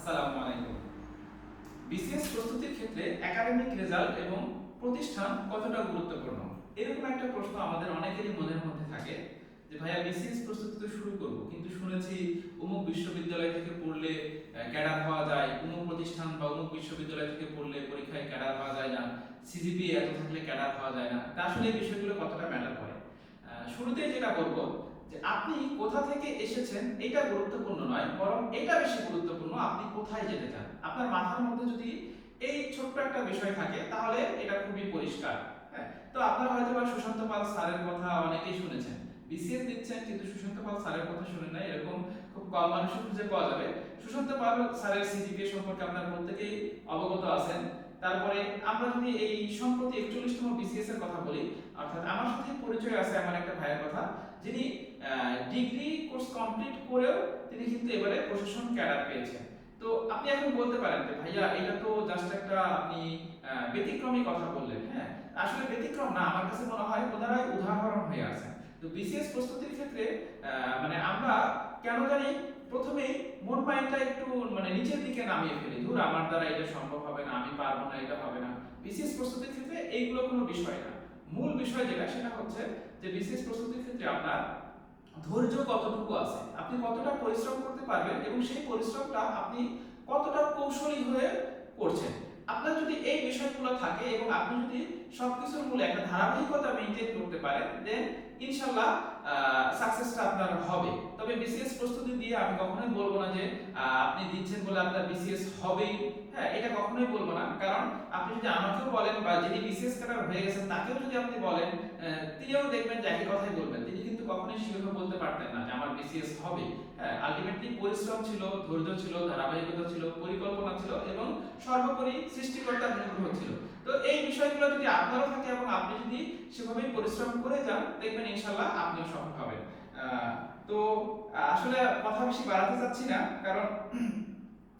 আসসালামু আলাইকুম। বিসিএস প্রস্তুতির ক্ষেত্রে একাডেমিক রেজাল্ট এবং প্রতিষ্ঠান কতটা গুরুত্বপূর্ণ? এরকম একটা প্রশ্ন আমাদের অনেকেরই মনের মধ্যে থাকে যে, ভাইয়া, বিসিএস প্রস্তুতি তো শুরু করব, কিন্তু শুনেছি অমুক বিশ্ববিদ্যালয় থেকে পড়লে ক্যাডার হওয়া যায়, অমুক প্রতিষ্ঠান বা অমুক বিশ্ববিদ্যালয় থেকে পড়লে পরীক্ষায় ক্যাডার হওয়া যায় না, সিজিপি এত থাকলে ক্যাডার হওয়া যায় না। তা আসলে এই বিষয়গুলো কতটা ম্যাটার করে? শুরুতেই যেটা বলব যে আপনি কোথা থেকে এসেছেন এটা গুরুত্বপূর্ণ নয়, বরং এটা বেশি গুরুত্বপূর্ণ আপনি কোথায় যেতে চান। আপনার মাথার মধ্যে যদি এই ছোট্ট একটা বিষয় থাকে, তাহলে এটা খুবই পরিষ্কার হ্যাঁ? তো আপনারা হয়তো বা সুশান্ত পাল স্যারের কথা অনেকেই শুনেছেন। বিসিএস দিচ্ছেন, কিন্তু সুশান্ত পাল স্যারের কথা শুনেন নাই, এরকম খুব কম মানুষের খুঁজে পাওয়া যাবে। সুশান্ত পাল স্যারের সিজিপিএ সম্পর্কে আপনারা প্রত্যেকেই অবগত আছেন। তারপরে আমরা যদি এই সম্প্রতি একচল্লিশতম বিসিএস এর কথা বলি, অর্থাৎ আমার সাথে পরিচয় আছে এমন একটা ভাইয়ের কথা, যিনি ডিগ্রি কোর্স কমপ্লিট করেও তিনি কিন্তু এবারে প্রশাসন ক্যাডার পেয়েছেন। তো আপনি এখন বলতে পারেন যে, ভাইয়া, এটা তো জাস্ট একটা আপনি ব্যতিক্রমী কথা বললেন হ্যাঁ? আসলে ব্যতিক্রম না, আমার কাছে মনে হয় ওনারাই উদাহরণ হয়ে আছেন। তো বিসিএস প্রস্তুতির ক্ষেত্রে মানে আমরা কেন জানি প্রথমেই মন মাইন্ডটা একটু মানে নিচের দিকে নামিয়ে ফেলি। ধুর, আমার দ্বারা এটা সম্ভব হবে না, আমি পারব না, এটা হবে না। বিসিএস প্রস্তুতির ক্ষেত্রে এইগুলো কোনো বিষয় না। মূল বিষয় যেটা, সেটা হচ্ছে যে বিসিএস প্রস্তুতির ক্ষেত্রে আপনার ধৈর্য কতটুকু আছে? আপনি কতটা পরিশ্রম করতে পারবেন এবং সেই পরিশ্রমটা আপনি কতটা কৌশলী হয়ে করছেন? আপনার যদি এই বিষয়গুলো থাকে এবং আপনি যদি সবকিছুর মূলে একটা ধারাবাহিকতা মেনটেন করতে পারেন দেন ইনশাল্লাহ সাকসেসটা আপনার হবে। তবে বিসিএস প্রস্তুতি দিয়ে আমি কখনোই বলব না যে আপনি দিচ্ছেন বলে আপনার বিসিএস হবেই। হ্যাঁ এটা কখনোই বলব না। কারণ আপনি যদি আমাকেও বলেন বা যিনি বিসিএস ক্যাডার হয়ে গেছেন, তাকেও যদি আপনি বলেন তিনিও দেখবেন যে একই কথাই বলবেন। তিনি কিন্তু কখনোই সেভাবে বলতে পারতেন না যে আমার বিসিএস হবে। হ্যাঁ আলটিমেটলি পরিশ্রম ছিল, ধৈর্য ছিল, ধারাবাহিকতা ছিল, পরিকল্পনা ছিল এবং সর্বোপরি সৃষ্টিকর্তার অনুগ্রহ ছিল তো এই বিষয়গুলো যদি আপনারও থাকে এবং আপনি যদি সেভাবেই পরিশ্রম করে যান, দেখবেন ইনশাল্লাহ আপনিও সফল হবেন। তো আসলে কথা বেশি বাড়াতে চাচ্ছি না, কারণ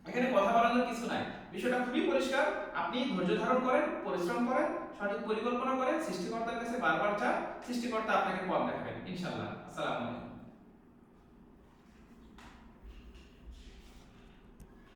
এখানে কথা বাড়ানোর কিছু নাই। বিষয়টা খুবই পরিষ্কার। আপনি ধৈর্য ধারণ করেন, পরিশ্রম করেন, সঠিক পরিকল্পনা করেন, সৃষ্টিকর্তার কাছে বারবার চান সৃষ্টিকর্তা আপনাকে পথ দেখাবেন। ইনশাল্লাহ আসসালামু আলাইকুম।